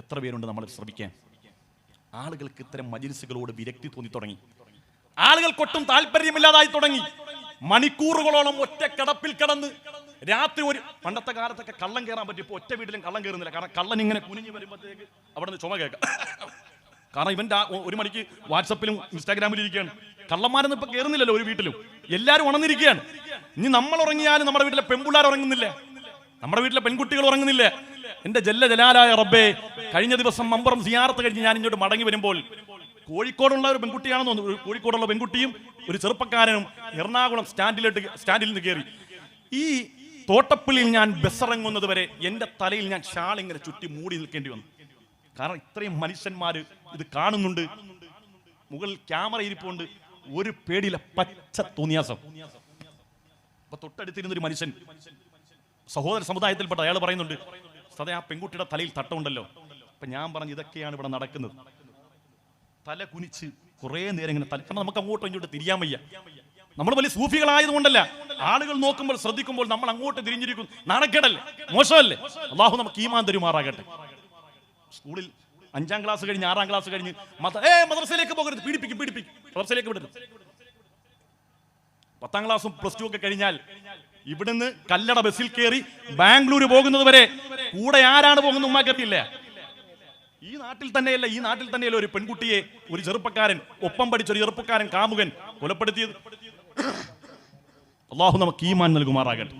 എത്ര പേരുണ്ട് നമ്മൾ ശ്രമിക്കാൻ? ആളുകൾക്ക് ഇത്തരം മജിലിസുകളോട് വിരക്തി തോന്നി തുടങ്ങി. ആളുകൾക്കൊട്ടും താല്പര്യമില്ലാതായി തുടങ്ങി. മണിക്കൂറുകളോളം ഒറ്റ കിടപ്പിൽ കിടന്ന് രാത്രി ഒരു പണ്ടത്തെ കാലത്തൊക്കെ കള്ളം കയറാൻ പറ്റും ഇപ്പൊ ഒറ്റ വീട്ടിലും കള്ളം കയറുന്നില്ല കാരണം കള്ളൻ ഇങ്ങനെ കുനിഞ്ഞു വരുമ്പോഴത്തേക്ക് അവിടെ നിന്ന് ചുമ കേൾക്കാം. കാരണം ഇവൻ ഒരു മണിക്ക് വാട്സപ്പിലും ഇൻസ്റ്റാഗ്രാമിലും ഇരിക്കുകയാണ്. കള്ളന്മാരൊന്നും ഇപ്പൊ കയറുന്നില്ലല്ലോ ഒരു വീട്ടിലും. എല്ലാവരും ഉണർന്നിരിക്കുകയാണ്. ഇനി നമ്മൾ ഉറങ്ങിയാലും നമ്മുടെ വീട്ടിലെ പെൺപിള്ളേർ ഉറങ്ങുന്നില്ല. നമ്മുടെ വീട്ടിലെ പെൺകുട്ടികൾ ഉറങ്ങുന്നില്ല. എന്റെ ജല്ല ജലാലായ റബ്ബേ കഴിഞ്ഞ ദിവസം മമ്പറം സിയാറത്ത് കഴിഞ്ഞ് ഞാൻ ഇങ്ങോട്ട് മടങ്ങി വരുമ്പോൾ കോഴിക്കോടുള്ള ഒരു പെൺകുട്ടിയാണെന്ന് തോന്നുന്നു. കോഴിക്കോടുള്ള പെൺകുട്ടിയും ഒരു ചെറുപ്പക്കാരനും എറണാകുളം സ്റ്റാൻഡിലോട്ട് സ്റ്റാൻഡിൽ നിന്ന് കയറി ഈ തോട്ടപ്പള്ളിയിൽ ഞാൻ ബസ്സിറങ്ങുന്നത് വരെ എന്റെ തലയിൽ ഞാൻ ഷാൾ ഇങ്ങനെ ചുറ്റി മൂടി നിൽക്കേണ്ടി വന്നു. കാരണം ഇത്രയും മനുഷ്യന്മാർ ഇത് കാണുന്നുണ്ട്. മുകളിൽ ക്യാമറ ഇരിപ്പുണ്ട്. ഒരു പേടിയില്ല പച്ച തോന്നിയാസം. അപ്പൊ തൊട്ടടുത്തിരുന്ന ഒരു മനുഷ്യൻ സഹോദര സമുദായത്തിൽപ്പെട്ട അയാൾ പറയുന്നുണ്ട് സദാ ആ പെൺകുട്ടിയുടെ തലയിൽ തട്ടമുണ്ടല്ലോ. അപ്പൊ ഞാൻ പറഞ്ഞു ഇതൊക്കെയാണ് ഇവിടെ നടക്കുന്നത്. തല കുനിച്ച് കുറേ നേരം ഇങ്ങനെ തല കാരണം നമുക്ക് അങ്ങോട്ടും ഇങ്ങോട്ട് തിരിയാൻ വയ്യ. നമ്മൾ വലിയ സൂഫികളായതുകൊണ്ടല്ല. ആളുകൾ നോക്കുമ്പോൾ ശ്രദ്ധിക്കുമ്പോൾ നമ്മൾ അങ്ങോട്ട് തിരിഞ്ഞിരിക്കും. നാണക്കേടല്ലേ മോശമല്ലേ? അള്ളാഹു നമുക്ക് ഈമാൻ തരുമാറാകട്ടെ. സ്കൂളിൽ അഞ്ചാം ക്ലാസ് കഴിഞ്ഞ് ആറാം ക്ലാസ് കഴിഞ്ഞ് മത- ഏ മദ്രസയിലേക്ക് പോകരുത്. പീഡിപ്പിക്കും പീഡിപ്പിക്കും. മദ്രസയിലേക്ക് വിടരുത്. പത്താം ക്ലാസ്സും പ്ലസ് ടു ഒക്കെ കഴിഞ്ഞാൽ ഇവിടുന്ന് കല്ലട ബസ്സിൽ കയറി ബാംഗ്ലൂർ പോകുന്നത് വരെ കൂടെ ആരാണ് പോകുന്നത് ഉമ്മാക്കത്തില്ല ഈ നാട്ടിൽ തന്നെയല്ല ഈ നാട്ടിൽ തന്നെയല്ല ഒരു പെൺകുട്ടിയെ ഒരു ചെറുപ്പക്കാരൻ ഒപ്പം പഠിച്ച ഒരു ചെറുപ്പക്കാരൻ കാമുകൻ കൊലപ്പെടുത്തിയത്. അള്ളാഹു നമുക്ക് ഈമാൻ നൽകുമാറാകട്ടെ.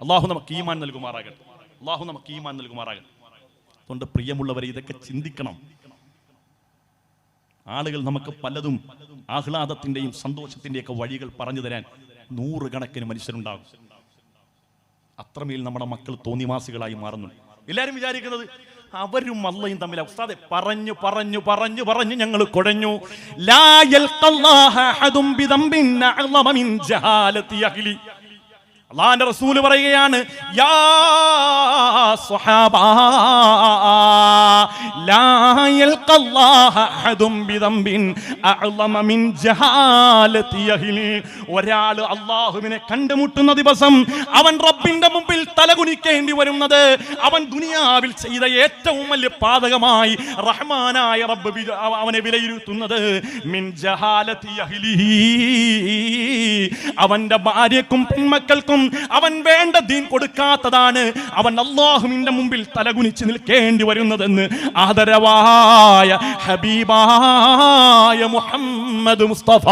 അള്ളാഹു നമുക്ക് ഈമാൻ നൽകുമാറാകട്ടെ. അള്ളാഹു നമുക്ക് ഈമാൻ നൽകുമാറാകട്ടെ. അതുകൊണ്ട് പ്രിയമുള്ളവരെ ഇതൊക്കെ ചിന്തിക്കണം. ആളുകൾ നമുക്ക് പലതും ആഹ്ലാദത്തിന്റെയും സന്തോഷത്തിന്റെയും ഒക്കെ വഴികൾ പറഞ്ഞു തരാൻ നൂറുകണക്കിന് മനുഷ്യരുണ്ടാകും. അത്രമേൽ നമ്മുടെ മക്കൾ തോന്നിവാസികളായി മാറുന്നു എല്ലാവരും വിചാരിക്കുന്നത് അവരും അള്ളയും തമ്മിൽ ഉസ്താദെ പറഞ്ഞു പറഞ്ഞു പറഞ്ഞു പറഞ്ഞു ഞങ്ങൾ കുഴഞ്ഞു. ലാ മിൻ ജഹാലത്തി അള്ളാന്റെ റസൂൽ പറയുകയാണ് യാ സ്വഹാബ ലാ യൽഖല്ലാഹ അഹദും ബിദംബിൻ അഅളമ മിൻ ജഹാലതി അഹ്ലി. ഒരാൾ അള്ളാഹുവിനെ കണ്ടുമുട്ടുന്ന ദിവസം അവൻ റബ്ബിന്റെ മുമ്പിൽ തലകുനിക്കേണ്ടി വരുന്നത് അവൻ ദുനിയാവിൽ ചെയ്ത ഏറ്റവും വലിയ പാതകമായി റഹ്മാനായ റബ്ബ് അവനെ വിലയിരുത്തുന്നത് മിൻ ജഹാലതി അഹ്ലിഹി അവന്റെ ഭാര്യക്കും പെൺമക്കൾക്കും അവൻ വേണ്ട ദീൻ കൊടുക്കാത്തതാണ്. അവൻ അള്ളാഹുവിന്റെ മുമ്പിൽ തലകുനിച്ച് നിൽക്കേണ്ടി വരുന്നതെന്ന് ആദരവായ ഹബീബായ മുഹമ്മദ് മുസ്തഫ.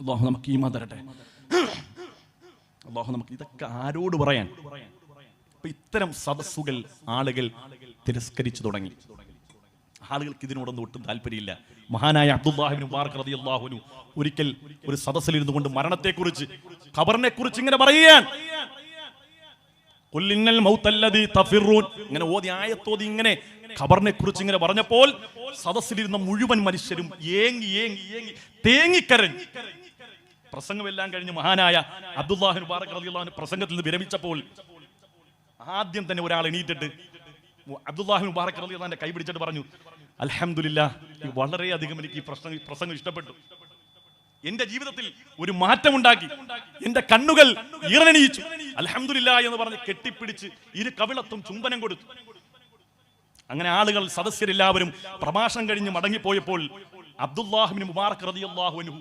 അള്ളാഹു നമുക്ക് ഈ മതരട്ടെ അള്ളാഹു നമുക്ക് ഇതൊക്കെ ആരോട് പറയാൻ? ഇത്തരം സദസ്സുകൾ ആളുകൾ തിരസ്കരിച്ചു തുടങ്ങി. ആളുകൾക്ക് ഇതിനോടൊന്നും ഒട്ടും താല്പര്യമില്ല. മഹാനായ അബ്ദുല്ലാഹിബിൻ റതി അള്ളാഹുനു ഒരിക്കൽ ഒരു സദസ്സിലിരുന്നു കൊണ്ട് മരണത്തെക്കുറിച്ച് ഖബറിനെ കുറിച്ച് ഇങ്ങനെ പറയുകയാണ്. കൊല്ലിന്നൽ മൗത്തല്ലതി തഫിറൂൻ. ഇങ്ങനെ ഓതി ആയത്തോതി ഇങ്ങനെ ഖബറിനെ കുറിച്ച് ഇങ്ങനെ പറഞ്ഞപ്പോൾ സദസ്സിലിരുന്ന മുഴുവൻ മനുഷ്യരും ഏങ്ങി ഏങ്ങി ഏങ്ങി തേങ്ങിക്കരഞ്ഞു. പ്രസംഗമെല്ലാം കഴിഞ്ഞ് മഹാനായ അബ്ദുല്ലാഹിൻ മുബാറക് റളിയല്ലാഹു പ്രസംഗത്തിൽ നിന്ന് വിരമിച്ചപ്പോൾ ആദ്യം തന്നെ ഒരാൾ എണീറ്റിട്ട് അബ്ദുല്ലാഹിൻ മുബാറക് അലി അള്ളാന്റെ കൈ പിടിച്ചിട്ട് പറഞ്ഞു അൽഹംദുലില്ലാ വളരെയധികം എനിക്ക് ഈ പ്രശ്നം പ്രസംഗം ഇഷ്ടപ്പെട്ടു. എന്റെ ജീവിതത്തിൽ ഒരു മാറ്റമുണ്ടാക്കി. എന്റെ കണ്ണുകൾ ഈറനണിയിച്ചു. അൽഹംദുലില്ലാ എന്ന് പറഞ്ഞ് കെട്ടിപ്പിടിച്ച് ഇരു കവിളത്തും ചുംബനം കൊടുത്തു. അങ്ങനെ ആളുകൾ സദസ്യരെല്ലാവരും പ്രഭാഷണം കഴിഞ്ഞ് മടങ്ങിപ്പോയപ്പോൾ അബ്ദുല്ലാഹിബിൻ മുബാറക് റളിയല്ലാഹു അൻഹു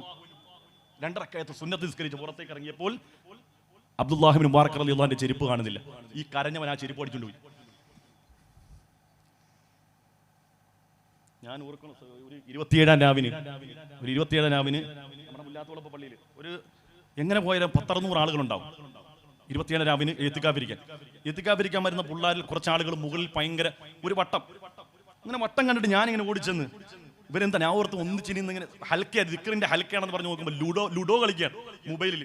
രണ്ടരക്കയത്ത് സുന്നത്ത് നിസ്കരിച്ച് പുറത്തേക്ക് ഇറങ്ങിയപ്പോൾ അബ്ദുല്ലാഹിബിൻ മുബാറക് റളിയല്ലാഹുവിന്റെ ചെരുപ്പ് കാണുന്നില്ല. ഈ കരഞ്ഞവൻ ആ ചെരുപ്പ് അടിച്ചുകൊണ്ട് ഞാൻ ഓർക്കണം ഒരു ഇരുപത്തിയേഴാം രാവിന് ഒരു ഇരുപത്തിയേഴാം രാവിന് നമ്മുടെ മുല്ലാത്തോളപ്പ പള്ളിയിൽ ഒരു എങ്ങനെ പോയാലും പത്തറുന്നൂറ് ആളുകളുണ്ടാവും. ഇരുപത്തിയേഴാം രാവിന് എത്തിക്കാതിരിക്കാൻ. എത്തിക്കാതിരിക്കാൻ വരുന്ന പിള്ളേരിൽ കുറച്ച് ആളുകൾ മുകളിൽ ഭയങ്കര ഒരു വട്ടം. അങ്ങനെ വട്ടം കണ്ടിട്ട് ഞാനിങ്ങനെ ഓടിച്ചെന്ന് ഇവരെന്താ ഞാൻ ഓർത്ത് ഒന്നിച്ചിനി ഇങ്ങനെ ഹൽക്കയാ ദിക്കറിന്റെ ഹൽക്കയാണെന്ന് പറഞ്ഞ് നോക്കുമ്പോൾ ലുഡോ ലുഡോ കളിക്കാൻ മൊബൈലിൽ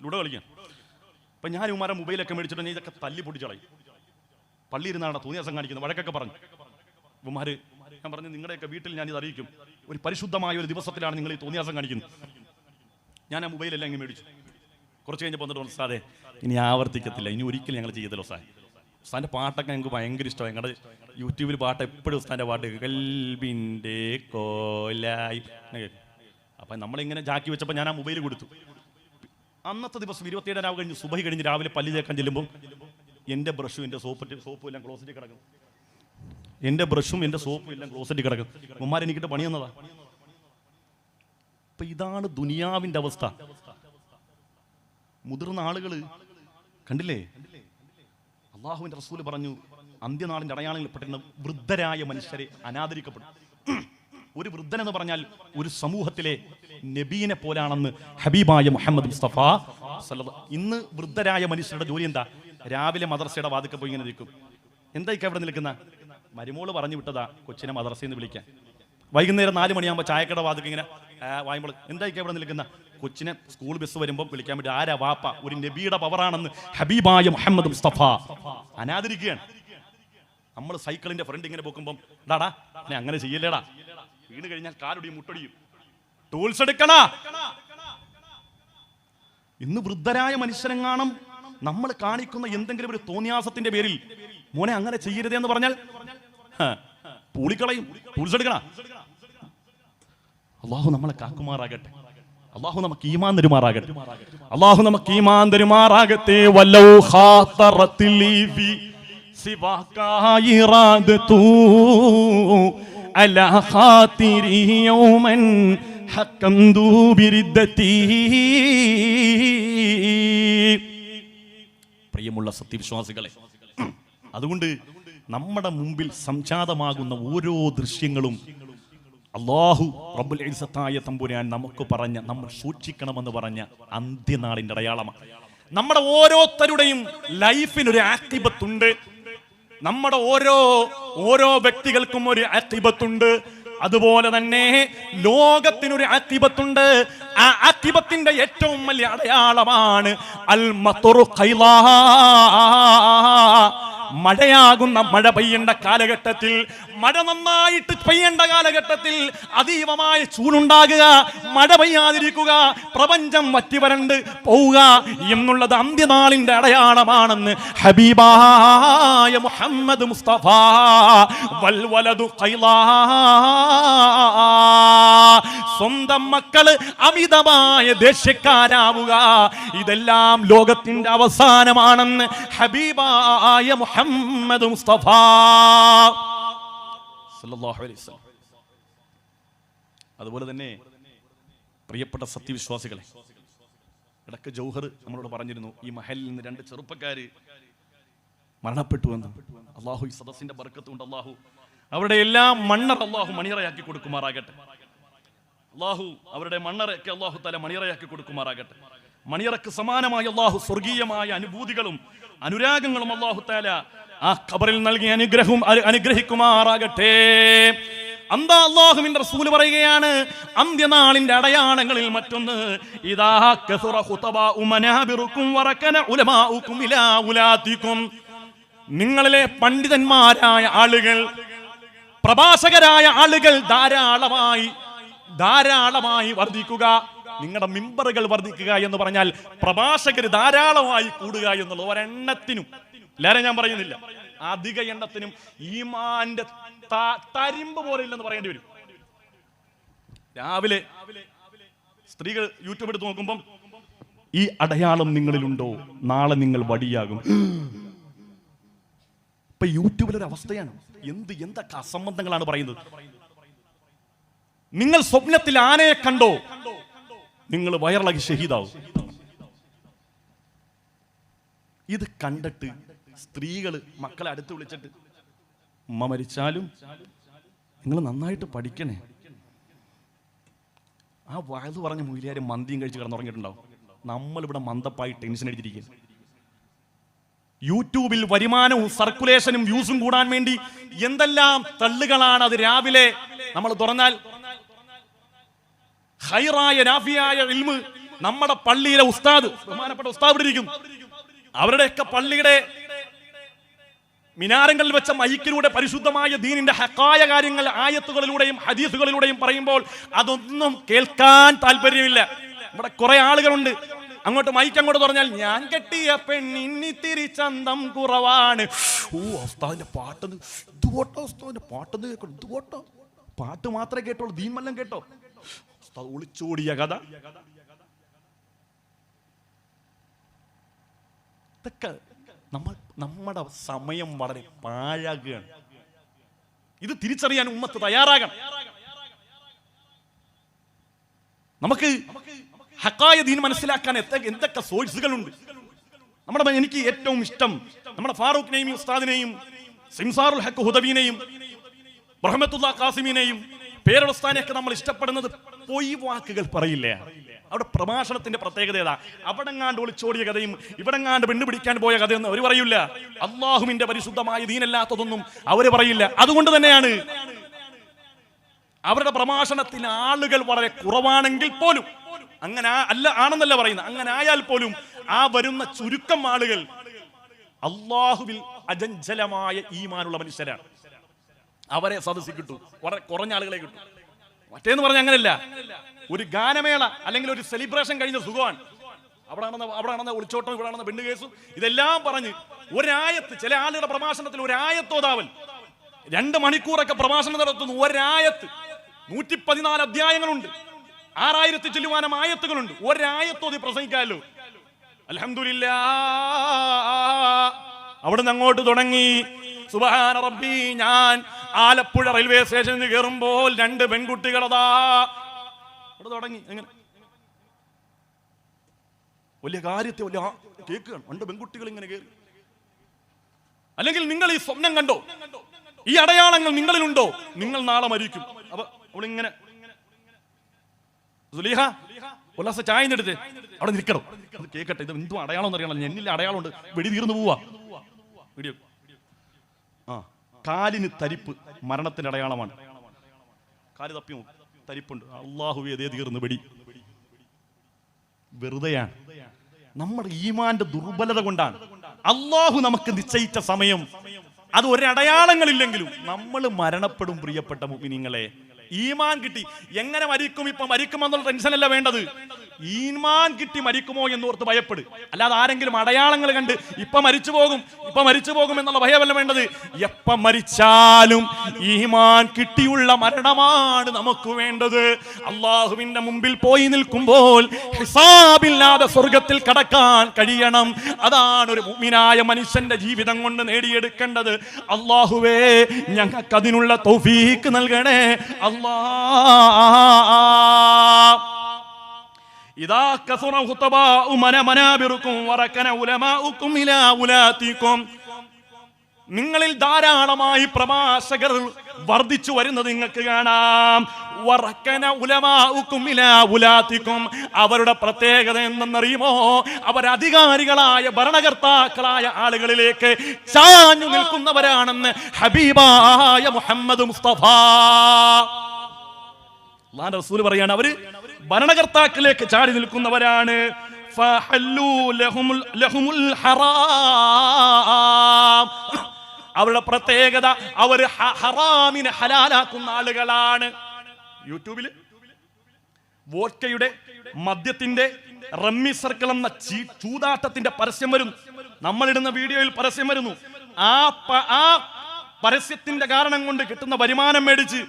ലുഡോ കളിക്കാൻ. അപ്പൊ ഞാൻ ഉമാരെ മൊബൈലൊക്കെ മേടിച്ചിട്ട് ഞാൻ ഇതൊക്കെ തല്ലി പൊടിച്ചളയും പള്ളി ഇരുന്നാണ് ദിവസം കാണിക്കുന്നത്? വഴക്കൊക്കെ പറഞ്ഞു. ഉമാര് ഞാൻ പറഞ്ഞു നിങ്ങളുടെയൊക്കെ വീട്ടിൽ ഞാൻ ഇത് അറിയിക്കും. ഒരു പരിശുദ്ധമായ ഒരു ദിവസത്തിലാണ് നിങ്ങൾ ഈ തോന്നിയാസം കാണിക്കുന്നത്. ഞാൻ ആ മൊബൈലെല്ലാം ഇങ്ങനെ മേടിച്ചു. കുറച്ച് കഴിഞ്ഞ് വന്നിട്ട് സാറേ ഇനി ആവർത്തിക്കത്തില്ല. ഇനി ഒരിക്കലും ഞങ്ങൾ ചെയ്യത്തില്ല സാർ ഉസ്താന്റെ പാട്ടൊക്കെ ഞങ്ങൾക്ക് ഭയങ്കര ഇഷ്ടമാണ്. ഞങ്ങളുടെ യൂട്യൂബിൽ പാട്ട് എപ്പോഴും ഉസ്താന്റെ പാട്ട് കൽബിന്റെ കോലായി. അപ്പം നമ്മളിങ്ങനെ ജാക്കി വെച്ചപ്പോൾ ഞാൻ ആ മൊബൈൽ കൊടുത്തു. അന്നത്തെ ദിവസം ഇരുപത്തിയേഴ് രാവ് കഴിഞ്ഞ് സുബഹി കഴിഞ്ഞ് രാവിലെ പല്ലി തേക്കാൻ ചെല്ലുമ്പോൾ എന്റെ ബ്രഷും എന്റെ സോപ്പ് സോപ്പും എല്ലാം ക്ലോസറ്റിൽ കിടക്കും എന്റെ ബ്രഷും എന്റെ സോപ്പും എല്ലാം ക്ലോസറ്റിൽ കിടക്കും ഉമ്മാർ എനിക്കിട്ട് പണി തന്നതാ. അപ്പൊ ഇതാണ് ദുനിയാവിന്റെ അവസ്ഥ. മുതിർന്ന ആളുകൾ കണ്ടില്ലേ? അള്ളാഹുവിന്റെ റസൂൽ പറഞ്ഞു അന്ത്യനാളിന്റെ അടയാളങ്ങളിൽ പെട്ടിരുന്ന വൃദ്ധരായ മനുഷ്യരെ അനാദരിക്കപ്പെടും. ഒരു വൃദ്ധൻ എന്ന് പറഞ്ഞാൽ ഒരു സമൂഹത്തിലെ നബീനെ പോലാണെന്ന് ഹബീബായ മുഹമ്മദ് മുസ്തഫ ഇന്ന് വൃദ്ധരായ മനുഷ്യരുടെ ജോലി എന്താ? രാവിലെ മദർസയുടെ വാതിക്കെ പോയി ഇങ്ങനെ നിൽക്കും. എന്തായിക്കാ ഇവിടെ നിൽക്കുന്ന? മരുമോൾ പറഞ്ഞു വിട്ടതാ കൊച്ചിനെ മദ്രസയിൽ നിന്ന് വിളിക്കാൻ. വൈകുന്നേരം നാല് മണിയാകുമ്പോൾ ചായക്കട വാതിക്ക് ഇങ്ങനെ വായുമ്പോൾ എന്തായിക്കാ ഇവിടെ നിൽക്കുന്ന? കൊച്ചിനെ സ്കൂൾ ബസ് വരുമ്പോൾ വിളിക്കാൻ വേണ്ടി ആരാ വാപ്പ? ഒരു നബിയുടെ പവറാണെന്ന് ഹബീബായ മുഹമ്മദ് മുസ്തഫ. അനാദരിക്കുകയാണ്. നമ്മൾ സൈക്കിളിന്റെ ഫ്രണ്ട് ഇങ്ങനെ പോക്കുമ്പോൾ ഡാടാ ഞാൻ അങ്ങനെ ചെയ്യല്ലേടാ. വീണ് കഴിഞ്ഞാൽ കാലൊടിയും മുട്ടടിയും. ടൂൾസ് എടുക്കണ. ഇന്ന് വൃദ്ധരായ മനുഷ്യരെങ്ങാണം നമ്മൾ കാണിക്കുന്ന എന്തെങ്കിലും ഒരു തോന്നിയാസത്തിന്റെ പേരിൽ മോനെ അങ്ങനെ ചെയ്യരുതേ എന്ന് പറഞ്ഞാൽ പൂളിക്കളയും ടൂൾസ് എടുക്കണ അള്ളാഹു നമ്മളെ കാക്കുമാറാകട്ടെ. അള്ളാഹു നമുക്ക് ഈമാൻ തരുമാറാകട്ടെ. അള്ളാഹു നമുക്ക് ഈമാൻ തരുമാറാകട്ടെ. വല്ലൗ അലാ ഖാതിരി യൗമൻ ഹക്കം ദൂബിരിദ്ദതി പ്രിയമുള്ള സത്യവിശ്വാസികളെ അതുകൊണ്ട് നമ്മുടെ മുമ്പിൽ സംജാതമാകുന്ന ഓരോ ദൃശ്യങ്ങളും അള്ളാഹു റബ്ബുൽ ഇസ്സത്തായ തമ്പുരാൻ നമുക്ക് പറഞ്ഞ നമ്മൾ സൂക്ഷിക്കണമെന്ന് പറഞ്ഞ അന്ത്യനാളിന്റെ അടയാളമാണ്. നമ്മുടെ ഓരോരുത്തരുടെയും ലൈഫിനൊരു ആക്തിപത്തുണ്ട് നമ്മുടെ ഓരോ ഓരോ വ്യക്തികൾക്കും ഒരു ആക്തിപത്തുണ്ട് അതുപോലെ തന്നെ ലോകത്തിനൊരു ആക്തിപത്തുണ്ട് ആ ആക്തിപത്തിന്റെ ഏറ്റവും വലിയ അടയാളമാണ് അൽ മത്തുറു ഖൈലാ. മഴയാകുന്ന മഴ പെയ്യേണ്ട കാലഘട്ടത്തിൽ മഴ നന്നായിട്ട് പെയ്യേണ്ട കാലഘട്ടത്തിൽ അതീവമായ ചൂടുണ്ടാകുക മഴ പെയ്യാതിരിക്കുക പ്രപഞ്ചം വറ്റി വരണ്ട് പോവുക എന്നുള്ളത് അന്ത്യനാളിന്റെ അടയാളമാണെന്ന് ഹബീബായ മുഹമ്മദ് മുസ്തഫ വൽവലതു സ്വന്തം മക്കൾ അമിതമായ ദേഷ്യക്കാരാവുക ഇതെല്ലാം ലോകത്തിന്റെ അവസാനമാണെന്ന് ഹബീബായ മുഹമ്മദ് മുസ്തഫ. അലൈഹി വസല്ലം. അതുപോലെ തന്നെ പ്രിയപ്പെട്ട സത്യവിശ്വാസികളെ ഇടയ്ക്ക് ജൗഹർ നമ്മളോട് പറഞ്ഞിരുന്നു ഈ മഹലിൽ നിന്ന് രണ്ട് ചെറുപ്പക്കാര് മരണപ്പെട്ടു എന്ന്. അള്ളാഹു ഈ സദസ്സിന്റെ ബർക്കത്ത് കൊണ്ട് അള്ളാഹു അവരുടെ എല്ലാ മണ്ണർ അള്ളാഹു മണിയറയാക്കി കൊടുക്കുമാറാകട്ടെ. അള്ളാഹു അവരുടെ മണ്ണറയൊക്കെ അള്ളാഹു തല മണിയറയാക്കി കൊടുക്കുമാറാകട്ടെ. മണിയറക്ക് സമാനമായ അള്ളാഹു സ്വർഗീയമായ അനുഭൂതികളും അനുരാഗങ്ങളും അള്ളാഹു താല ആ ഖബറിൽ നൽകിയ അനുഗ്രഹം അനുഗ്രഹിക്കുമാറാകട്ടെ. അന്താ അള്ളാഹുവിന്റെ റസൂൽ പറയുകയാണ് അന്ത്യനാളിന്റെ അടയാളങ്ങളിൽ മറ്റൊന്ന് ഉമനാബിറുക്കും വറക്കന ഉലമാഉക്കും ഇലാ നിങ്ങളിലെ പണ്ഡിതന്മാരായ ആളുകൾ പ്രഭാഷകരായ ആളുകൾ ധാരാളമായി ധാരാളമായി വർദ്ധിക്കുക. നിങ്ങളുടെ മിമ്പറുകൾ വർദ്ധിക്കുക എന്ന് പറഞ്ഞാൽ പ്രഭാഷകർ ധാരാളമായി കൂടുക എന്നുള്ളത് ഒരെണ്ണത്തിനും. എല്ലാരും ഞാൻ പറയുന്നില്ല. അധിക എണ്ണത്തിനും ഈമാന്റെ തരിമ്പ് പോലെ ഇല്ലെന്ന് പറയേണ്ടി വരും. രാവിലെ സ്ത്രീകൾ യൂട്യൂബ് എടുത്ത് നോക്കുമ്പം ഈ അടയാളം നിങ്ങളിലുണ്ടോ? നാളെ നിങ്ങൾ വടിയാകും. ഇപ്പൊ യൂട്യൂബിലൊരു അവസ്ഥയാണ്. എന്ത് എന്തൊക്കെ അസംബന്ധങ്ങളാണ് പറയുന്നത്? നിങ്ങൾ സ്വപ്നത്തിൽ ആനയെ കണ്ടോ? നിങ്ങൾ വയറിളകി ഷഹീദാവും. ഇത് കണ്ടിട്ട് സ്ത്രീകൾ മക്കളെ അടുത്ത് വിളിച്ചിട്ട് ഉമ്മ മരിച്ചാലും നിങ്ങൾ നന്നായിട്ട് പഠിക്കണേ. ആ വയത് പറഞ്ഞ മൂലിയാരും മന്തിയും കഴിച്ച് കിടന്നുറങ്ങിയിട്ടുണ്ടാവും. നമ്മളിവിടെ മന്ദപ്പായി ടെൻഷൻ അടിച്ചിരിക്കുക യൂട്യൂബിൽ വരുമാനവും സർക്കുലേഷനും വ്യൂസും കൂടാൻ വേണ്ടി എന്തെല്ലാം തള്ളുകളാണ് അത് രാവിലെ നമ്മൾ തുറന്നാൽ ഹൈറായ നാഫിയായ ഇൽമ് നമ്മുടെ പള്ളിയിലെ ഉസ്താദ് ബഹുമാനപ്പെട്ട ഉസ്താദ് ഇവിടെ ഇരിക്കും അവരുടെയൊക്കെ പള്ളിയുടെ മിനാരങ്ങളിൽ വെച്ച മൈക്കിലൂടെ പരിശുദ്ധമായ ദീനിന്റെ ഹക്കായ കാര്യങ്ങൾ ആയത്തുകളിലൂടെയും ഹദീസുകളിലൂടെയും പറയുമ്പോൾ അതൊന്നും കേൾക്കാൻ താല്പര്യമില്ല. ഇവിടെ കുറെ ആളുകളുണ്ട്. അങ്ങോട്ട് മൈക്ക് അങ്ങോട്ട് പറഞ്ഞാൽ ഞാൻ കെട്ടിയ പെണ്ണിന്നി തിരിച്ചന്തം കുറവാണ്. ഓ ഉസ്താദിന്റെ പാട്ടെന്ന്. ഇത് പോട്ടോ ഉസ്താദിന്റെ പാട്ടെന്ന് കേൾക്കണം? ഇത് പാട്ട് മാത്രമേ കേട്ടോളൂ ദീമെല്ലാം കേട്ടോ. ഒളിച്ചോടിയ കഥ. ഇതൊക്കെ നമ്മൾ നമ്മുടെ സമയം വളരെ പാഴാകുകയാണ് ഇത് തിരിച്ചറിയാൻ ഉമ്മത്ത് തയ്യാറാകണം. നമുക്ക് ഹക്കായ ദീൻ മനസ്സിലാക്കാൻ എന്തൊക്കെ സോഴ്സുകളുണ്ട് നമ്മുടെ എനിക്ക് ഏറ്റവും ഇഷ്ടം നമ്മുടെ ഫാറൂഖിനെയും ഉസ്താദിനെയും സിംസാറുൽ ഹക്ക് ഹുദബീനെയും റഹ്മത്തുള്ള കാസിമിനെയും പേരവസ്ഥാനെയൊക്കെ നമ്മൾ ഇഷ്ടപ്പെടുന്നത് പൊയ് വാക്കുകൾ പറയില്ലേ? അവിടെ പ്രഭാഷണത്തിന്റെ പ്രത്യേകത ഏതാ? അവിടെങ്ങാണ്ട് ഒളിച്ചോടിയ കഥയും ഇവിടെങ്ങാണ്ട് പിടിക്കാൻ പോയ കഥയൊന്നും അവർ പറയില്ല അള്ളാഹുവിന്റെ പരിശുദ്ധമായ ദീനല്ലാത്തതൊന്നും അവർ പറയില്ല. അതുകൊണ്ട് തന്നെയാണ് അവരുടെ പ്രഭാഷണത്തിൽ ആളുകൾ വളരെ കുറവാണെങ്കിൽ പോലും അങ്ങനെ അല്ല ആണെന്നല്ല പറയുന്നത്. അങ്ങനെ ആയാൽ പോലും ആ വരുന്ന ചുരുക്കം ആളുകൾ അള്ളാഹുവിൽ അജഞ്ചലമായ ഈമാനുള്ള മനുഷ്യരാണ്. അവരെ സദസ്സിൽ കിട്ടൂ. വളരെ കുറഞ്ഞ ആളുകളെ കിട്ടും. മറ്റേന്ന് പറഞ്ഞ അങ്ങനെയല്ല ഒരു ഗാനമേള അല്ലെങ്കിൽ ഒരു സെലിബ്രേഷൻ കഴിഞ്ഞ സുഖമാണ് അവിടെ നടന്ന അവിടെ നടന്ന ഒളിച്ചോട്ടം ഇവിടെ നടന്ന പെണ്ണു കേസും ഇതെല്ലാം പറഞ്ഞ് ഒരായത്ത് ചില ആളുകളുടെ പ്രഭാഷണത്തിൽ ഒരായത്തോതാവൽ. രണ്ട് മണിക്കൂറൊക്കെ പ്രഭാഷണം നടത്തുന്നു ഒരായത്ത്. നൂറ്റി പതിനാല് അധ്യായങ്ങളുണ്ട്. ആറായിരത്തി ചെല്ലുവാനം ആയത്തുകളുണ്ട്. ഒരായത്തോതി പ്രസംഗിക്കാമല്ലോ അൽഹംദുലില്ലാ. അവിടുന്ന് അങ്ങോട്ട് തുടങ്ങി. സുബഹാന റബ്ബി ഞാൻ ആലപ്പുഴ റെയിൽവേ സ്റ്റേഷനിൽ നിന്ന് കയറുമ്പോൾ രണ്ട് പെൺകുട്ടികളതാ. അവിടെ തുടങ്ങി എങ്ങനെ? വലിയ കാര്യത്തെ വലിയ കേൾക്കുകയാണ്. രണ്ട് പെൺകുട്ടികൾ ഇങ്ങനെ കയറി അല്ലെങ്കിൽ നിങ്ങൾ ഈ സ്വപ്നം കണ്ടോ? ഈ അടയാളങ്ങൾ നിങ്ങളിലുണ്ടോ? നിങ്ങൾ നാളെ മരിക്കും. അപ്പൊ അവളിങ്ങനെ സുലീഹ ഉല്ലാസ ചായ അവിടെ നിൽക്കണം. അത് കേക്കട്ടെ ഇത് എന്തും അടയാളം എന്നറിയണം എന്നില്ല അടയാളമുണ്ട്. വെടി തീർന്നു പോവാ. വീഡിയോ കാലിന് തരിപ്പ് മരണത്തിന്റെ അടയാളമാണ്. കാൽ തപ്പി തരിപ്പുണ്ട്. അള്ളാഹു അതേ തീർന്നു വെടി വെറുതെയാണ്. നമ്മുടെ ഈമാന്റെ ദുർബലത കൊണ്ടാണ്. അള്ളാഹു നമുക്ക് നിശ്ചയിച്ച സമയം. അത് ഒരടയാളങ്ങളില്ലെങ്കിലും നമ്മൾ മരണപ്പെടും പ്രിയപ്പെട്ട മുമിനിങ്ങളെ ഈമാൻ കിട്ടി. എങ്ങനെ മരിക്കും? ഇപ്പൊ മരിക്കുമെന്നുള്ള ടെൻഷനല്ല വേണ്ടത്. ഈമാൻ കിട്ടി മരിക്കുമോ എന്നോർത്ത് ഭയപ്പെട്. അല്ലാതെ ആരെങ്കിലും അടയാളങ്ങൾ കണ്ട് ഇപ്പൊ മരിച്ചു പോകും ഇപ്പൊ മരിച്ചു പോകും എന്നുള്ള ഭയമല്ല വേണ്ടത്. എപ്പ മരിച്ചാലും ഈമാൻ കിട്ടിയുള്ള മരണമാണ് നമുക്ക് വേണ്ടത്. അള്ളാഹുവിന്റെ മുമ്പിൽ പോയി നിൽക്കുമ്പോൾ ഹിസാബില്ലാതെ സ്വർഗത്തിൽ കടക്കാൻ കഴിയണം. അതാണ് ഒരു മുഅ്മിനായ മനുഷ്യന്റെ ജീവിതം കൊണ്ട് നേടിയെടുക്കേണ്ടത്. അള്ളാഹുവേ ഞങ്ങൾക്ക് അതിനുള്ള തൗഫീക്ക് നൽകണേ. അല്ലാ. ഇതാ കസുറ ഖുതബാഉ മന മനാബിറുക്കും വറക്കന ഉലമാഉക്കും ഇലാ ഉലാത്തിക്കും. നിങ്ങളിൽ ധാരാളമായി പ്രഭാഷകർ വർദ്ധിച്ചു വരുന്നത് നിങ്ങൾക്ക് കാണാം. വറക്കന ഉലമാഉക്കും ഇലാ ഉലാത്തിക്കും. അവരുടെ പ്രത്യേകത എന്തെന്നറിയുമോ? അവരധികാരികളായ ഭരണകർത്താക്കളായ ആളുകളിലേക്ക് ചാഞ്ഞു നിൽക്കുന്നവരാണെന്ന് ഹബീബായ മുഹമ്മദ് മുസ്തഫ. റസൂൽ പറയാണ് അവർ ഭരണകർത്താക്കളിലേക്ക് ചാടി നിൽക്കുന്നവരാണ്. അവരുടെ പ്രത്യേകത അവർ ഹറാമിനെ ഹലാലാക്കുന്ന ആളുകളാണ്. യൂട്യൂബിൽ വോട്ടയുടെ മദ്യത്തിന്റെ റമ്മി സർക്കിൾ എന്ന ചൂതാട്ടത്തിന്റെ പരസ്യം വരുന്നു നമ്മളിടുന്ന വീഡിയോയിൽ പരസ്യം വരുന്നു. ആ ആ പരസ്യത്തിന്റെ കാരണം കൊണ്ട് കിട്ടുന്ന വരുമാനം മേടിച്ച്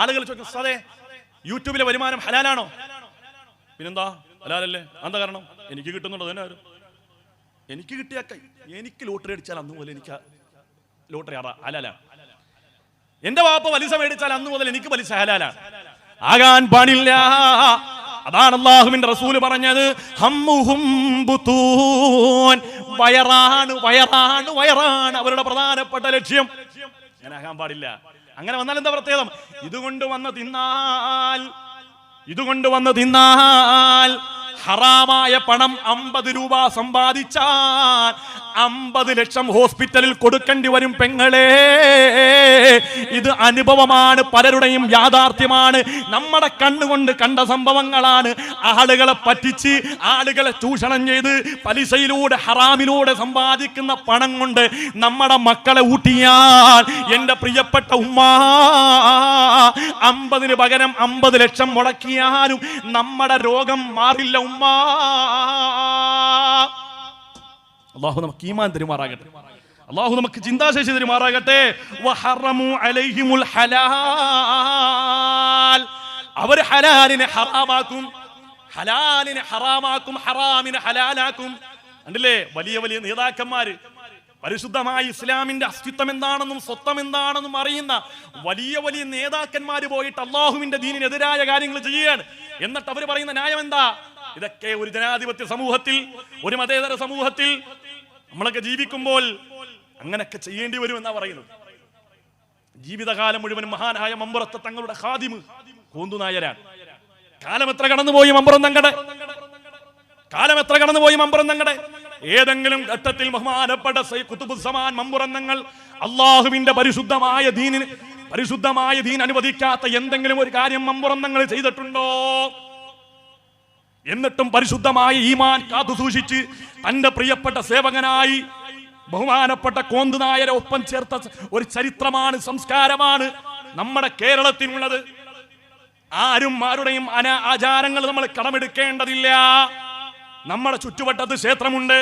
ആളുകൾ ചോദിക്കും സാറേ യൂട്യൂബിലെ വരുമാനം ഹലാലാണോ? പിന്നെന്താ? ഹലാലല്ലേ? എന്താ കാരണം? എനിക്ക് കിട്ടുന്നുണ്ടോ? തന്നെ എനിക്ക് കിട്ടിയ എനിക്ക് ലോട്ടറി അടിച്ചാൽ അന്ന് മുതൽ എനിക്ക് ലോട്ടറി അറ ഹലാല. എന്റെ വാപ്പ പലിശ മേടിച്ചാൽ അന്ന് മുതൽ എനിക്ക് പലിശ ഹലാല. ആകാൻ പാടില്ല. അതാണ് അള്ളാഹുവിന്റെ റസൂൽ പറഞ്ഞത്. വയറാണ് വയറാണ് വയറാണ് അവരുടെ പ്രധാനപ്പെട്ട ലക്ഷ്യം. അങ്ങനെ ആകാൻ പാടില്ല. അങ്ങനെ വന്നാൽ എന്താ പ്രത്യേകം? ഇതുകൊണ്ട് വന്ന് തിന്നാൽ ഇതുകൊണ്ട് വന്ന് തിന്നാൽ ഹറാമായ പണം അമ്പത് രൂപ സമ്പാദിച്ചാൽ അമ്പത് ലക്ഷം ഹോസ്പിറ്റലിൽ കൊടുക്കേണ്ടി വരും പെങ്ങളെ. ഇത് അനുഭവമാണ് പലരുടെയും യാഥാർത്ഥ്യമാണ്. നമ്മുടെ കണ്ണുകൊണ്ട് കണ്ട സംഭവങ്ങളാണ്. ആളുകളെ പറ്റിച്ച് ആളുകളെ ചൂഷണം ചെയ്ത് പലിശയിലൂടെ ഹറാമിലൂടെ സമ്പാദിക്കുന്ന പണം കൊണ്ട് നമ്മുടെ മക്കളെ ഊട്ടിയാൽ എന്റെ പ്രിയപ്പെട്ട ഉമ്മ അമ്പതിന് പകരം അമ്പത് ലക്ഷം മുടക്കിയാലും നമ്മുടെ രോഗം മാറില്ല അള്ളാഹു നമുക്ക് ഈമാൻ തരുമാറാകട്ടെ. അള്ളാഹു നമുക്ക് ചിന്താശേഷി തരുമാറാകട്ടെ. അവർ ഹലാലിനെ ഹറാമാക്കും. ഹലാലിനെ ഹറാമാക്കും ഹറാമിനെ ഹലാലാക്കും. കണ്ടില്ലേ? വലിയ വലിയ നേതാക്കന്മാര്. പരിശുദ്ധമായ ഇസ്ലാമിന്റെ അസ്തിത്വം എന്താണെന്നും സ്വത്വം എന്താണെന്നും അറിയുന്ന വലിയ വലിയ നേതാക്കന്മാര് പോയിട്ട് അള്ളാഹുവിന്റെ ദീനിനെതിരായ കാര്യങ്ങൾ ചെയ്യാണ്. എന്നിട്ട് അവർ പറയുന്ന ന്യായം എന്താ ഇതൊക്കെ ഒരു ജനാധിപത്യ സമൂഹത്തിൽ ഒരു മതേതര സമൂഹത്തിൽ നമ്മളൊക്കെ ജീവിക്കുമ്പോൾ അങ്ങനെയൊക്കെ ചെയ്യേണ്ടി വരുമെന്നാ പറയുന്നത്. ജീവിതകാലം മുഴുവൻ മഹാനായ മമ്പുറത്തെ തങ്ങളുടെ ഹാദിമ് കോന്തുനായരാണ് കാലം എത്ര കടന്നുപോയി മമ്പുറം തങ്ങളുടെ കാലം എത്ര കടന്നുപോയി മമ്പുറം തങ്ങളുടെ ഏതെങ്കിലും ഘട്ടത്തിൽ ബഹുമാനപ്പെട്ട കുത്തുബുസമാൻ മമ്പുറന്നങ്ങൾ അള്ളാഹുവിന്റെ പരിശുദ്ധമായ ദീനിന് പരിശുദ്ധമായ ദീൻ അനുവദിക്കാത്ത എന്തെങ്കിലും ഒരു കാര്യം മമ്പുറന്നങ്ങൾ ചെയ്തിട്ടുണ്ടോ? എന്നിട്ടും പരിശുദ്ധമായ ഈമാൻ കാത്തു സൂക്ഷിച്ച് തന്റെ പ്രിയപ്പെട്ട സേവകനായി ബഹുമാനപ്പെട്ട കോന്തുനായരെ ഒപ്പം ചേർത്ത ഒരു ചരിത്രമാണ് സംസ്കാരമാണ് നമ്മുടെ കേരളത്തിനുള്ളത്. ആരും ആരുടെയും അന ആചാരങ്ങൾ നമ്മൾ കടമെടുക്കേണ്ടതില്ല. നമ്മുടെ ചുറ്റുവട്ടത്ത് ക്ഷേത്രമുണ്ട്.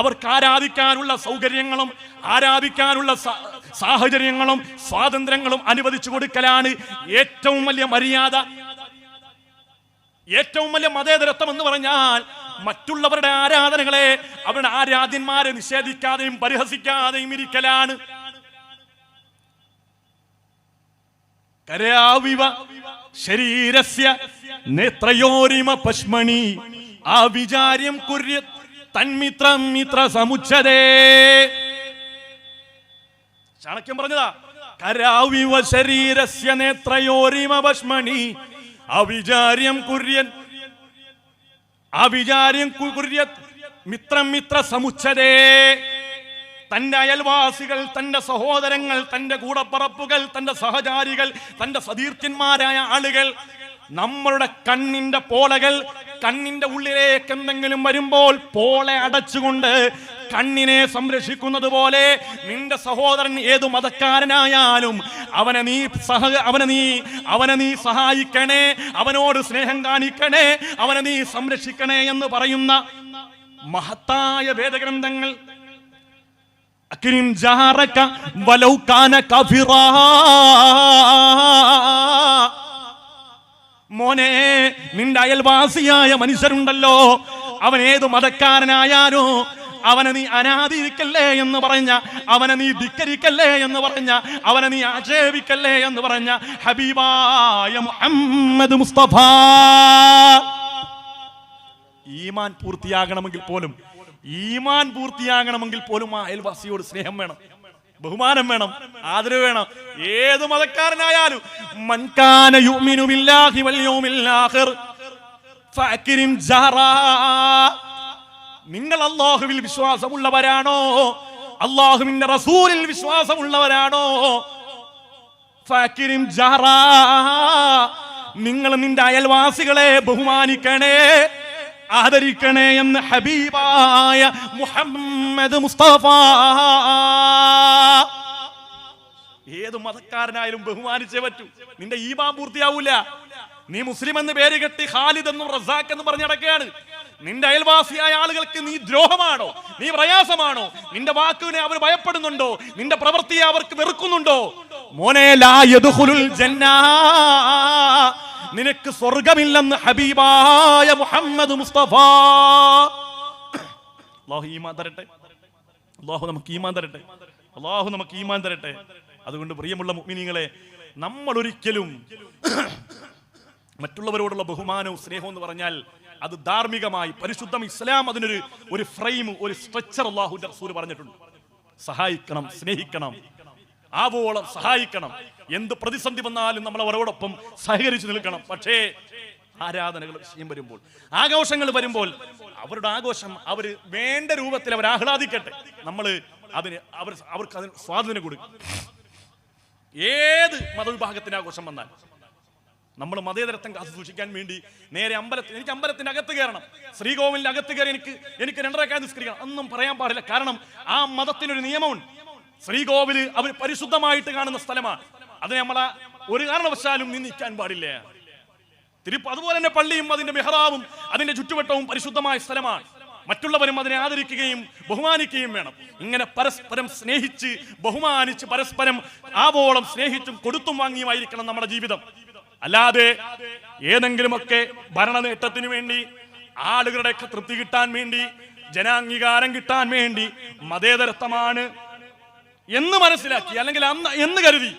അവർക്ക് ആരാധിക്കാനുള്ള സൗകര്യങ്ങളും ആരാധിക്കാനുള്ള സാഹചര്യങ്ങളും സ്വാതന്ത്ര്യങ്ങളും അനുവദിച്ചു കൊടുക്കലാണ് ഏറ്റവും വലിയ മര്യാദ. ഏറ്റവും വലിയ മതേതരത്വം എന്ന് പറഞ്ഞാൽ മറ്റുള്ളവരുടെ ആരാധനകളെ അവരുടെ ആരാധ്യന്മാരെ നിഷേധിക്കാതെയും പരിഹസിക്കാതെയും ഇരിക്കലാണ്. ശരീരസ്യ നേത്രയോരിമ പശ്മണി. ആ വിചാര്യം കുര്യ തന്മിത്രം മിത്ര സമുച്ചതേ. ചാണക്യം പറഞ്ഞതാ കരാവിവ ശരീരസ്യ നേത്രയോരിമ പശ്മണി. അവിചാര്യം കുര്യൻ. അവിചാര്യം കുര്യ മിത്രം മിത്ര സമുച്ചതേ. തന്റെ അയൽവാസികൾ തന്റെ സഹോദരങ്ങൾ തന്റെ കൂടപ്പറപ്പുകൾ തന്റെ സഹചാരികൾ തന്റെ സതീർത്ഥ്യന്മാരായ ആളുകൾ നമ്മളുടെ കണ്ണിന്റെ പോളകൾ കണ്ണിന്റെ ഉള്ളിലേക്ക് എന്തെങ്കിലും വരുമ്പോൾ പോളെ അടച്ചുകൊണ്ട് കണ്ണിനെ സംരക്ഷിക്കുന്നത് പോലെ നിന്റെ സഹോദരൻ ഏതു മതക്കാരനായാലും അവനെ നീ സഹ അവനെ നീ അവനെ നീ സഹായിക്കണേ അവനോട് സ്നേഹം കാണിക്കണേ അവനെ നീ സംരക്ഷിക്കണേ എന്ന് പറയുന്ന മഹത്തായ വേദഗ്രന്ഥങ്ങൾ. അക്രീം വലൗകാന കഫിറാ. മോനെ നിന്റെ അയൽവാസിയായ മനുഷ്യരുണ്ടല്ലോ. അവൻ ഏത് മതക്കാരനായാലോ അവനെ നീ അനാദിരിക്കല്ലേ എന്ന് പറഞ്ഞ അവനെ നീ ധിക്കരിക്കല്ലേ എന്ന് പറഞ്ഞ അവനെ നീ ആക്ഷേപിക്കല്ലേ എന്ന് പറഞ്ഞ ഹബീബായ മുഹമ്മദ് മുസ്തഫ. ഈമാൻ പൂർത്തിയാകണമെങ്കിൽ പോലും ഈമാൻ പൂർത്തിയാകണമെങ്കിൽ പോലും ആ അയൽവാസിയോട് സ്നേഹം വേണം ബഹുമാനം വേണം ആദരവ് വേണം. ഏത് മതക്കാരനായാലും മൻകാന യുമിനു ബില്ലാഹി വൽ യൗമിൽ ആഖിർ ഫഅക്രിം ജഹറാ. നിങ്ങൾ അള്ളാഹുവിൽ വിശ്വാസമുള്ളവരാണോ? അള്ളാഹുവിന്റെ റസൂലിൽ വിശ്വാസമുള്ളവരാണോ? നിങ്ങൾ നിന്റെ അയൽവാസികളെ ബഹുമാനിക്കണേ ആദരിക്കണേ എന്ന് ഹബീബായ മുഹമ്മദ് മുസ്തഫ. ഏത് മതക്കാരനായാലും ബഹുമാനിച്ചേ പറ്റൂ. നിന്റെ ഈമാൻ പൂർത്തിയാവൂല. നീ മുസ്ലിം എന്ന് പേര് കെട്ടി ഖാലിദ് എന്നും റസാഖ് എന്നും പറഞ്ഞു നടക്കുകയാണ്. നിന്റെ അയൽവാസിയായ ആളുകൾക്ക് നീ ദ്രോഹമാണോ? നീ പ്രയാസമാണോ? നിന്റെ വാക്കുവിനെ അവർ ഭയപ്പെടുന്നുണ്ടോ? നിന്റെ പ്രവൃത്തിയെ അവർക്ക് വെറുക്കുന്നുണ്ടോ? മോനെ നിനക്ക് സ്വർഗമില്ലെന്ന് ഹബീബായ മുഹമ്മദ് മുസ്തഫ. അല്ലാഹു ഈമാൻ തരട്ടെ. അള്ളാഹു നമുക്ക് ഈമാൻ തരട്ടെ. അള്ളാഹു നമുക്ക് ഈമാൻ തരട്ടെ. അതുകൊണ്ട് പ്രിയമുള്ള മുഅ്മിനീങ്ങളെ നമ്മൾ ഒരിക്കലും മറ്റുള്ളവരോടുള്ള ബഹുമാനവും സ്നേഹവും എന്ന് പറഞ്ഞാൽ അത് ധാർമ്മികമായി പരിശുദ്ധം ഇസ്ലാം അതിനൊരു ഒരു ഫ്രെയിം ഒരു സ്ട്രക്ചർ അള്ളാഹു റസൂൽ പറഞ്ഞിട്ടുണ്ട്. സഹായിക്കണം സ്നേഹിക്കണം ആവോളം സഹായിക്കണം. എന്ത് പ്രതിസന്ധി വന്നാലും നമ്മൾ അവരോടൊപ്പം സഹകരിച്ചു നിൽക്കണം. പക്ഷേ ആരാധനകൾ വിഷയം വരുമ്പോൾ ആഘോഷങ്ങൾ വരുമ്പോൾ അവരുടെ ആഘോഷം അവർ വേണ്ട രൂപത്തിൽ അവർ ആഹ്ലാദിക്കട്ടെ. നമ്മൾ അതിന് അവർ അവർക്ക് അതിന് സ്വാധീനം കൊടുക്കും. ഏത് മതവിഭാഗത്തിന്റെ ആഘോഷം വന്നാൽ? നമ്മൾ മതേതരത്വം കാത്തു സൂക്ഷിക്കാൻ വേണ്ടി നേരെ അമ്പലത്തിൽ എനിക്ക് അമ്പലത്തിന്റെ അകത്ത് കയറണം. ശ്രീകോവിലിന്റെ അകത്ത് കയറി എനിക്ക് എനിക്ക് രണ്ടരക്കാൻ നിസ്കരിക്കണം. ഒന്നും പറയാൻ പാടില്ല. കാരണം ആ മതത്തിനൊരു നിയമമുണ്ട്. ശ്രീകോവിൽ അവർ പരിശുദ്ധമായിട്ട് കാണുന്ന സ്ഥലമാണ്. അത് നമ്മൾ ഒരു കാരണവശാലും നിന്ദിക്കാൻ പാടില്ല. തിരുപ്പ് അതുപോലെ തന്നെ പള്ളിയും അതിന്റെ മെഹ്റാവും അതിന്റെ ചുറ്റുവട്ടവും പരിശുദ്ധമായ സ്ഥലമാണ്. മറ്റുള്ളവരും അതിനെ ആദരിക്കുകയും ബഹുമാനിക്കുകയും വേണം. ഇങ്ങനെ പരസ്പരം സ്നേഹിച്ച് ബഹുമാനിച്ച് പരസ്പരം ആവോളം സ്നേഹിച്ചും കൊടുത്തും വാങ്ങിയുമായിരിക്കണം നമ്മുടെ ജീവിതം. അല്ലാതെ ഏതെങ്കിലുമൊക്കെ ഭരണ നേട്ടത്തിന് വേണ്ടി ആളുകളുടെയൊക്കെ തൃപ്തി കിട്ടാൻ വേണ്ടി ജനാംഗീകാരം കിട്ടാൻ വേണ്ടി മതേതരത്വമാണ് എന്ന് മനസ്സിലാക്കി അല്ലെങ്കിൽ അന്ന് എന്ന് കരുതി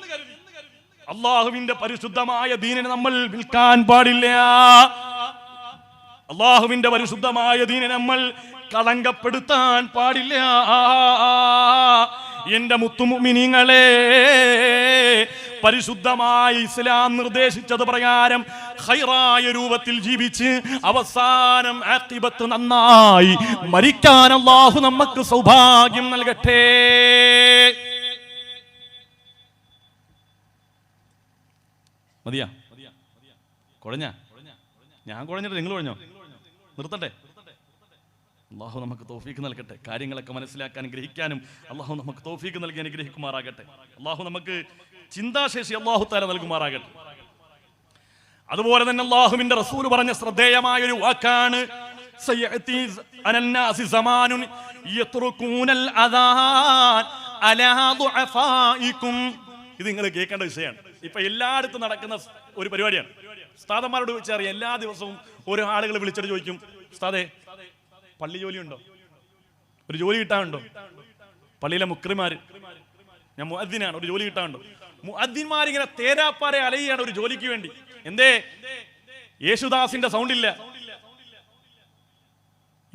അള്ളാഹുവിന്റെ പരിശുദ്ധമായ ദീനിനെ നമ്മൾ വിൽക്കാൻ പാടില്ല. അള്ളാഹുവിന്റെ പരിശുദ്ധമായ ദീനെ നമ്മൾ കളങ്കപ്പെടുത്താൻ പാടില്ല. എന്റെ മുത്തുമുമിനിങ്ങളെ പരിശുദ്ധമായ ഇസ്ലാം നിർദ്ദേശിച്ചത് പ്രകാരം ഹൈറായ രൂപത്തിൽ ജീവിച്ച് അവസാനം ആഖിബത്ത് നന്നായി മരിക്കാൻ അള്ളാഹു നമുക്ക് സൗഭാഗ്യം നൽകട്ടെ. മതിയാ? കുഴഞ്ഞ? ഞാൻ കുഴഞ്ഞിട്ട് നിങ്ങൾ കുഴഞ്ഞോ? നിർത്തട്ടെ. അള്ളാഹു നമുക്ക് തോഫീക്ക് നൽകട്ടെ. കാര്യങ്ങളൊക്കെ മനസ്സിലാക്കാൻ ഗ്രഹിക്കാനും അള്ളാഹു നമുക്ക് തോഫീക്ക് നൽകി അനുഗ്രഹിക്കുമാറാകട്ടെ. അള്ളാഹു നമുക്ക് ചിന്താശേഷി അള്ളാഹു താല നൽകുമാറാകട്ടെ. അതുപോലെ തന്നെ അള്ളാഹുവിന്റെ റസൂൽ പറഞ്ഞ ശ്രദ്ധേയമായ ഒരു വാക്കാണ് ഇത് നിങ്ങൾ കേൾക്കേണ്ട വിഷയമാണ്. ഇപ്പൊ എല്ലായിടത്തും നടക്കുന്ന ഒരു പരിപാടിയാണ്. സ്ഥാതന്മാരോട് ചോദിച്ചറിയാം എല്ലാ ദിവസവും ഓരോ ആളുകൾ വിളിച്ചിട്ട് ചോദിക്കും ഉസ്താദേ പള്ളി ജോലിയുണ്ടോ? ഒരു ജോലി കിട്ടാനുണ്ടോ? പള്ളിയിലെ മുക്രിമാര് ഞാൻ മുഅദ്ദിനാണ് ഒരു ജോലി കിട്ടാണ്ട്. മുഅദ്ദിന്മാരിങ്ങനെ തേരാപ്പാറ അലയുകയാണ് ഒരു ജോലിക്ക് വേണ്ടി. എന്തേ? യേശുദാസിന്റെ സൗണ്ട് ഇല്ല.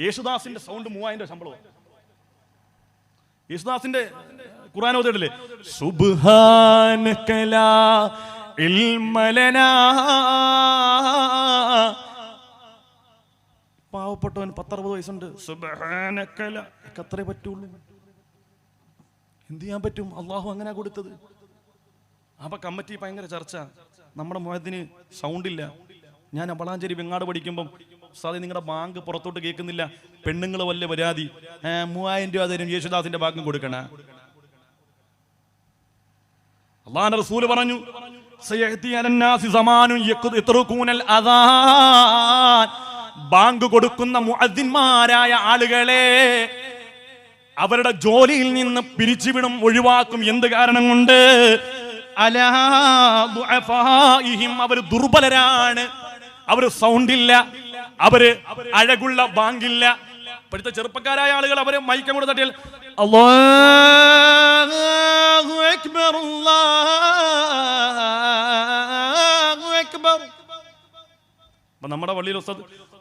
യേശുദാസിന്റെ സൗണ്ട് മൂവായിരം രൂപ ശമ്പളവും യേശുദാസിന്റെ ഖുർആൻ ഓതിട്ടില്ലേ സുബ്ഹാനകലാ പാവപ്പെട്ടവൻ പത്തറുപത് വയസ്സുണ്ട്. സുബ്ഹാനകല അത്രേ പറ്റുള്ളൂ. എന്ത് ചെയ്യാൻ പറ്റും? അള്ളാഹു അങ്ങനെ കൊടുത്തത്. അപ്പൊ കമ്മിറ്റി ഭയങ്കര ചർച്ച. നമ്മുടെ മുഖത്തിന് സൗണ്ട് ഇല്ല ഞാൻ അമ്പളാഞ്ചേരി വെങ്ങാട് പഠിക്കുമ്പം സാധനം നിങ്ങളുടെ ബാങ്ക് പുറത്തോട്ട് കേൾക്കുന്നില്ല. പെണ്ണുങ്ങൾ വല്ല പരാതി. മൂവായിരം രൂപ തരും യേശുദാസിന്റെ ബാങ്കും കൊടുക്കണ. അള്ളാന്റെ റസൂൽ പറഞ്ഞു. ബാങ്ക് കൊടുക്കുന്ന ആളുകളെ അവരുടെ ജോലിയിൽ നിന്ന് പിരിച്ചുവിടും ഒഴിവാക്കും. എന്ത് കാരണം കൊണ്ട് അവർ ദുർബലരാണ്. അവർ സൗണ്ടില്ല. അവർ അഴകുള്ള ബാങ്കില്ല. ഇപ്പോഴത്തെ ചെറുപ്പക്കാരായ ആളുകൾ അവരെ മൈക്കം കൂടെ തട്ടിയാൽ നമ്മുടെ ഉസ്താദ്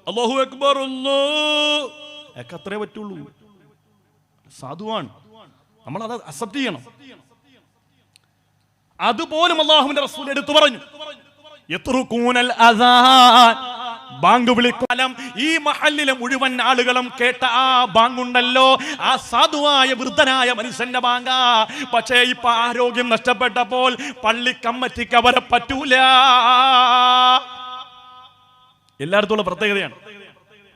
അല്ലാഹു അക്ബർ അത്രേ പറ്റുള്ളൂ. സാധുവാണ്. നമ്മൾ അത് അക്സെപ്റ്റ് ചെയ്യണം. അതുപോലും അള്ളാഹുവിന്റെ റസൂൽ എടുത്തു പറഞ്ഞു. യത്റുകൂനൽ അസാൻ. ബാങ്ക് വിളിക്കാലം ഈ മഹല്ലിലെ മുഴുവൻ ആളുകളും കേട്ട ആ ബാങ്കുണ്ടല്ലോ. ആ സാധുവായ വൃദ്ധനായ മനുഷ്യന്റെ ബാങ്ക. പക്ഷേ ഇപ്പൊ ആരോഗ്യം നഷ്ടപ്പെട്ടപ്പോൾ പള്ളി കമ്മറ്റിക്ക് അവരെ പറ്റൂല. എല്ലായിടത്തുള്ള പ്രത്യേകതയാണ്.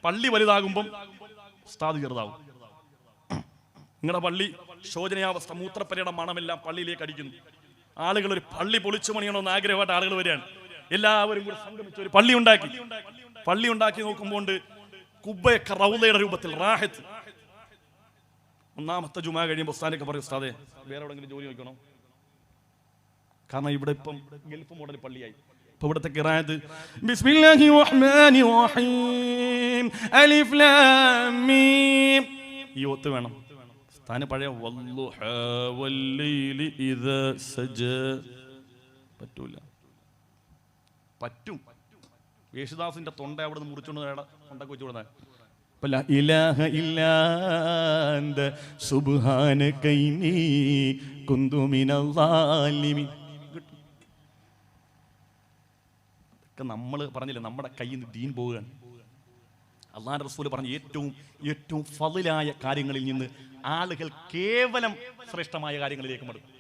പള്ളി വലുതാകുമ്പം ഉസ്താദ് ചെറുതാവും. നിങ്ങളുടെ പള്ളി ശോചനയാവസ്ഥ മൂത്രപ്പരയുടെ മണമെല്ലാം പള്ളിയിലേക്ക് അടിക്കുന്നു. ആളുകൾ ഒരു പള്ളി പൊളിച്ചു പണിയണമെന്ന് ആഗ്രഹമായിട്ട് ആളുകൾ വരികയാണ്. എല്ലാവരും കൂടി സംഗമിച്ച് ഒരു പള്ളി ഉണ്ടാക്കി. പള്ളി ഉണ്ടാക്കി നോക്കുമ്പോൾ കുബ്ബയൊക്കെ റൗലയുടെ രൂപത്തിൽ റാഹത്ത്. ഒന്നാമത്തെ ജുമാ കഴിയുമ്പോൾ ഉസ്താനൊക്കെ പറയും ഉസ്താദെ വേറെ എവിടെങ്കിലും ജോലി നോക്കണം കാരണം ഇവിടെ ഇപ്പം ഗൾഫ് മോഡൽ പള്ളിയായി. ഇവിടുത്തെ ബിസ്മില്ലാഹി റഹ്മാനി റഹീം അലിഫ് ലാം മീം വേണം. സ്ഥാന പഴയ ഇദാ സജ. പറ്റൂല. പറ്റും. യേശുദാസിന്റെ തൊണ്ട അവിടെ നിന്ന് മുറിച്ചുകൊണ്ട് തൊണ്ടക്ക് വെച്ചു കൊടുത്താൽ ളാലിമീൻ കിട്ടും. ഇതൊക്കെ നമ്മൾ പറഞ്ഞില്ലേ നമ്മുടെ കയ്യിൽ നിന്ന് ദീൻ പോവുകയാണ്. അള്ളാഹ് റസൂൽ പറഞ്ഞ ഏറ്റവും ഏറ്റവും ഫതിലായ കാര്യങ്ങളിൽ നിന്ന് ആളുകൾ കേവലം ശ്രേഷ്ഠമായ കാര്യങ്ങളിലേക്ക് മടുക്കും